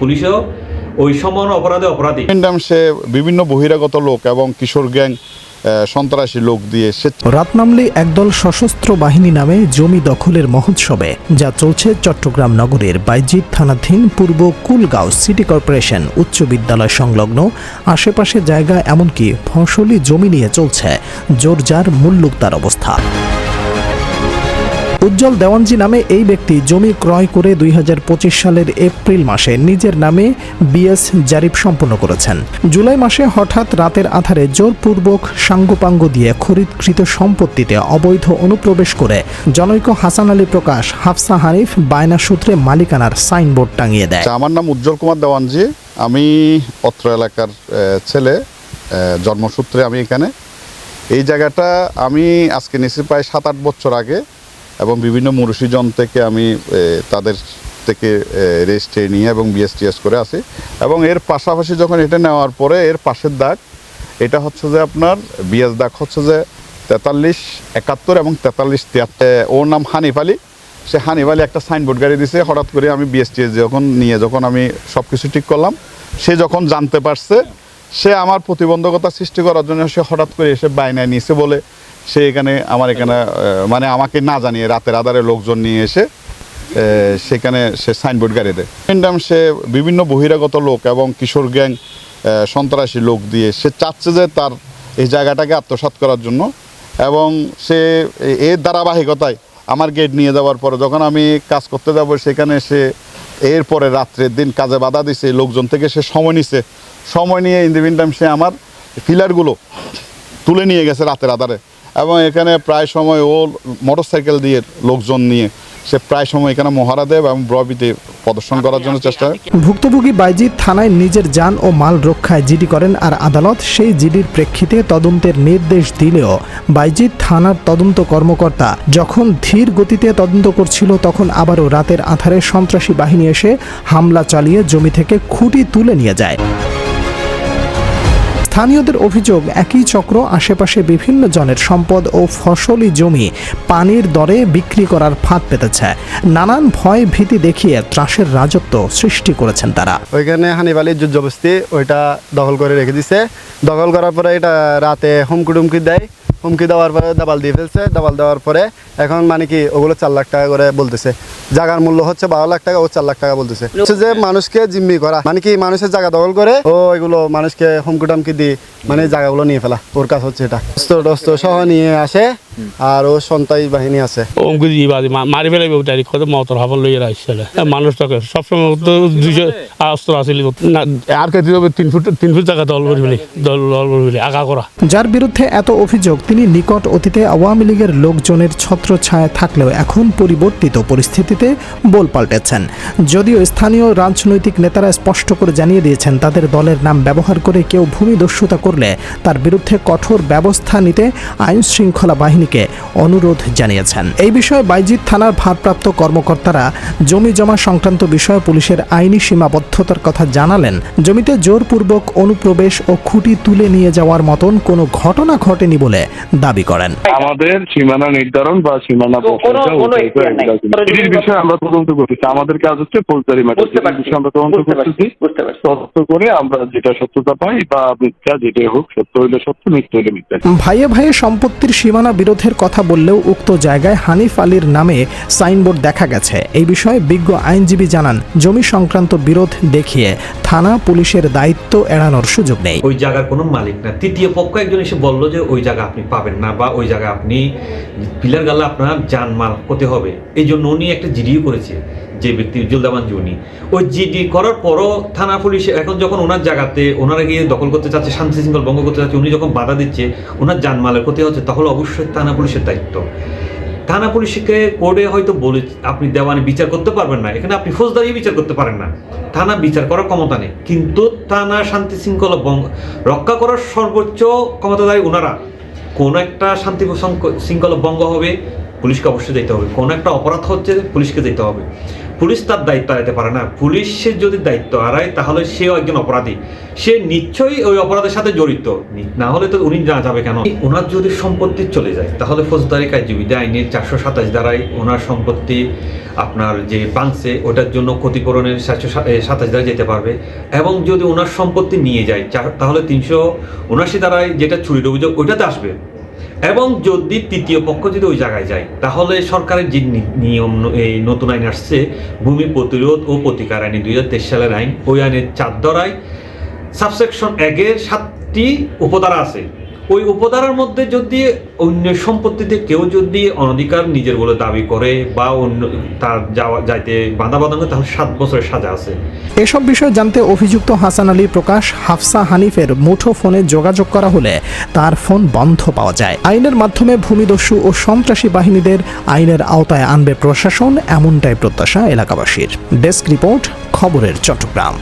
পুলিশও ওই সমান অপরাধে অপরাধী। সে বিভিন্ন বহিরাগত লোক এবং কিশোর গ্যাং সন্ত্রাসী লোক দিয়ে রাত নামলে একদল সশস্ত্র বাহিনী নামে জমি দখলের মহোৎসবে যা চলছে চট্টগ্রাম নগরের বাইজিৎ থানাধীন পূর্ব কুলগাঁও সিটি কর্পোরেশন উচ্চ বিদ্যালয় সংলগ্ন। আশেপাশে জায়গা এমনকি ফসলি জমি নিয়ে চলছে। জোরজার মুল্লুকতার অবস্থা। উজ্জ্বল দেওয়ানজি নামে এই ব্যক্তি জমি ক্রয় করে দুই হাজার পঁচিশ সালের এপ্রিল মাসে নিজের নামে বিএস জারিপ সম্পন্ন করেছেন। জুলাই মাসে হঠাৎ রাতের আধারে জোরপূর্বক সাঙ্গপাঙ্গ দিয়ে খরিদকৃত সম্পত্তিতে অবৈধ অনুপ্রবেশ করে জনৈক হাসান আলী প্রকাশ হাফসা হানিফ বায়না সূত্রে মালিকানার সাইনবোর্ড টাঙিয়ে দেয়। আচ্ছা, আমার নাম উজ্জ্বল কুমার দেওয়ানজি। আমি অত্র এলাকার ছেলে জন্মসূত্রে আমি এখানে। এই জায়গাটা আমি আজকে নিশ্চিত প্রায় সাত আট বছর আগে। এবং বিভিন্ন মুরুষিজন থেকে আমি তাদের থেকে রেজিস্ট্রি নিয়ে এবং বিএসটিএস করে আসি। এবং এর পাশাপাশি যখন এটা নেওয়ার পরে এর পাশের দাগ, এটা হচ্ছে যে আপনার বিএস দাগ হচ্ছে যে তেতাল্লিশ একাত্তর এবং তেতাল্লিশ তিয়াত্তর। ওর নাম হানিফ আলী। সে হানিফ আলী একটা সাইনবোর্ড গাড়ি দিছে, হঠাৎ করে আমি বিএসটিএস যখন নিয়ে যখন আমি সব কিছু ঠিক করলাম, সে যখন জানতে পারছে, সে আমার প্রতিবন্ধকতা সৃষ্টি করার জন্য সে হঠাৎ করে এসে বায়নায় নিয়েছে বলে সে এখানে আমার এখানে মানে আমাকে না জানিয়ে রাতের আধারে লোকজন নিয়ে এসে সেখানে সে সাইনবোর্ড গাড়ি দেয়। ম্যাডাম সে বিভিন্ন বহিরাগত লোক এবং কিশোর গ্যাং সন্ত্রাসী লোক দিয়ে সে চাচ্ছে যে তার এই জায়গাটাকে আত্মসাৎ করার জন্য এবং সে এর ধারাবাহিকতায় আমার গেট নিয়ে যাওয়ার পরে যখন আমি কাজ করতে যাব, সেখানে সে এরপরে রাত্রের দিন কাজে বাধা দিছে, লোকজন থেকে সে সময় নিছে। সময় নিয়ে ইন সে আমার ফিলারগুলো তুলে নিয়ে গেছে রাতের আধারে। এবং এখানে প্রায় সময় ও মোটর সাইকেল দিয়ে লোকজন নিয়ে সে প্রায় সময় এখানে মহারা দেব এবং ব্রবিতে প্রদর্শন করার জন্য চেষ্টা করে ভুক্তভোগী বাইজিৎ থানায় নিজের যান ও মাল রক্ষায় জিডি করেন আর আদালত সেই জিডির প্রেক্ষিতে তদন্তের নির্দেশ দিলেও বাইজিৎ থানার তদন্ত কর্মকর্তা যখন ধীর গতিতে তদন্ত করছিল তখন আবারও রাতের আধারে সন্ত্রাসী বাহিনী এসে হামলা চালিয়ে জমি থেকে খুঁটি তুলে নিয়ে যায়। স্থানীয়দের অভিযোগ, একই চক্র আশেপাশে বিভিন্ন জনের সম্পদ ও ফসলি জমি পানির দরে বিক্রি করার ফাঁদ পেতেছে। নানান ভয় ভীতি দেখিয়ে ত্রাসের রাজত্ব সৃষ্টি করেছেন তারা। ওইখানে হানিবালির যুদ্ধবস্তি যুদ্ধ বস্তি, ওইটা দখল করে রেখে দিছে। দখল করার পরে এটা রাতে হুমকি টুমকি দেয়। হুমকি দেওয়ার পরে দাবাল দিয়ে ফেলছে। দাবাল দেওয়ার পরে এখন মানে কি ওগুলো চার লাখ টাকা করে বলতেছে। জায়গার মূল্য হচ্ছে বারো লাখ টাকা ও চার লাখ টাকা বলতেছে। হচ্ছে যে মানুষকে জিম্মি করা মানে কি মানুষের জায়গা দখল করে ও এগুলো মানুষকে হুমকি টমকি দিয়ে মানে জায়গাগুলো নিয়ে ফেলা। ওর কাজ হচ্ছে এটা। অস্ত্র টস্ত্র সহ নিয়ে আসে। আর ও সন্ত্রাসী বাহিনী আছে। অঙ্কুর বাদি মারি ফেলাইবে ডাইরেক্ট কত মতর হাফল লইয়া আসছিল মানুষ তোকে সবসময় তো দুইশো অস্ত্র আসিল না আর কে দিবে তিন ফুট তিন ফুট জায়গা দল করি ফেলি দল দল করি ফেলি আগা করা। যার বিরুদ্ধে এত অভিযোগ তিনি নিকট অতীতে আওয়ামী লীগের লোকজনের ছত্রছায়া থাকলেও এখন পরিবর্তিত পরিস্থিতিতে বল পাল্টেছেন। যদিও স্থানীয় রাজনৈতিক নেতারা স্পষ্ট করে জানিয়ে দিয়েছেন তাদের দলের নাম ব্যবহার করে কেউ ভূমিদস্যুতা করলে তার বিরুদ্ধে কঠোর ব্যবস্থা নিতে আইন শৃঙ্খলা বাহিনীকে অনুরোধ জানিয়েছেন। এই বিষয়ে বাইজিৎ থানার ভারপ্রাপ্ত কর্মকর্তারা জমি জমা সংক্রান্ত বিষয়ে পুলিশের আইনি সীমাবদ্ধতার কথা জানালেন। জমিতে জোরপূর্বক অনুপ্রবেশ ও খুঁটি তুলে নিয়ে যাওয়ার মতন কোনো ঘটনা ঘটেনি বলে দাবি করেন। আমাদের সীমানা নির্ধারণ বা সীমানা। এটির বিষয়ে আমরা তদন্ত করতেছি। আমাদের কাজ হচ্ছে ফৌজদারি ম্যাটার বিষয়ে আমরা তদন্ত করতেছি। তদন্ত করে আমরা যেটা সত্যতা পাই বা মিথ্যা যেটাই হোক সত্য হইলে সত্য মিথ্যা হইলে মিথ্যা। ভাইয়ে ভাইয়ে সম্পত্তির সীমানা বিরোধের কথা বললেও উক্ত জায়গায় হানিফ আলীর নামে সাইনবোর্ড দেখা গেছে। এই বিষয়ে বিজ্ঞ আইনজীবী জানান, জমি সংক্রান্ত বিরোধ দেখিয়ে থানা পুলিশের দায়িত্ব এড়ানোর সুযোগ নেই। ওই জায়গার কোনো মালিক না। তৃতীয় পক্ষ একজন এসে বলল যে ওই জায়গা আপনি পাবেন না বা ওই জায়গা আপনি পিলার গালে আপনার জানমাল হতে হবে। এই জন্য উনি একটা জিডিও করেছে। যে ব্যক্তি উজ্জ্বলদামান উনি ওই জিডি করার পরও থানা পুলিশ এখন যখন ওনার জায়গাতে, ওনারা গিয়ে দখল করতে চাচ্ছে, শান্তি শৃঙ্খল ভঙ্গ করতে চাচ্ছে, উনি যখন বাধা দিচ্ছে, ওনার জানমালের ক্ষতি হচ্ছে, তাহলে অবশ্যই থানা পুলিশের দায়িত্ব। থানা পুলিশকে কোর্টে হয়তো বলে, আপনি দেওয়ানি বিচার করতে পারবেন না। এখানে আপনি ফৌজদারি বিচার করতে পারেন না। থানা বিচার করার ক্ষমতা নেই। কিন্তু থানা শান্তি শৃঙ্খলা ভঙ্গ, রক্ষা করার সর্বোচ্চ ক্ষমতাদায়ী ওনারা। কোনো একটা শান্তি শৃঙ্খলা ভঙ্গ হবে, পুলিশকে অবশ্যই যেতে হবে। কোনো একটা অপরাধ হচ্ছে, পুলিশকে যেতে হবে। পুলিশ তার দায়িত্ব এড়াতে পারে না। পুলিশের যদি দায়িত্ব হারায়, তাহলে সেও একজন অপরাধী। সে নিশ্চয়ই ওই অপরাধের সাথে জড়িত। না হলে তো উনি না যাবে কেন? ওনার যদি সম্পত্তি চলে যায়, তাহলে ফৌজদারি কার্যবিধি আইনের চারশো সাতাশ দ্বারাই ওনার সম্পত্তি আপনার যে বাংছে ওটার জন্য ক্ষতিপূরণের চারশো সাতাশ দ্বারা যেতে পারবে। এবং যদি ওনার সম্পত্তি নিয়ে যায়, তাহলে তিনশো উনাশি দ্বারাই যেটা চুরির অভিযোগ, ওইটাতে আসবে। এবং যদি তৃতীয় পক্ষ যদি ওই জায়গায় যায়, তাহলে সরকারের যে নিয়ম এই নতুন আইন আসছে, ভূমি প্রতিরোধ ও প্রতিকার আইন, দুই হাজার তেইশ সালের আইন, ওই আইনের চার দ্বারায় সাবসেকশন একের সাতটি উপধারা আছে। ওই উপধারার মধ্যে যদি অন্য সম্পত্তিতে কেউ যদি অনধিকার নিজের বলে দাবি করে বা অন্য তার যাওয়া, যাইতে বাধা বাধা করে তাহলে সাত বছরের সাজা আছে। এসব বিষয় জানতে অভিযুক্ত হাসান আলী প্রকাশ হাফসা হানিফের মুঠো ফোনে যোগাযোগ করা হলে তার ফোন বন্ধ পাওয়া যায়। আইনের মাধ্যমে ভূমিদস্যু ও সন্ত্রাসী বাহিনীদের আইনের আওতায় আনবে প্রশাসন, এমনটাই প্রত্যাশা এলাকাবাসীর। ডেস্ক রিপোর্ট, খবরের চট্টগ্রাম।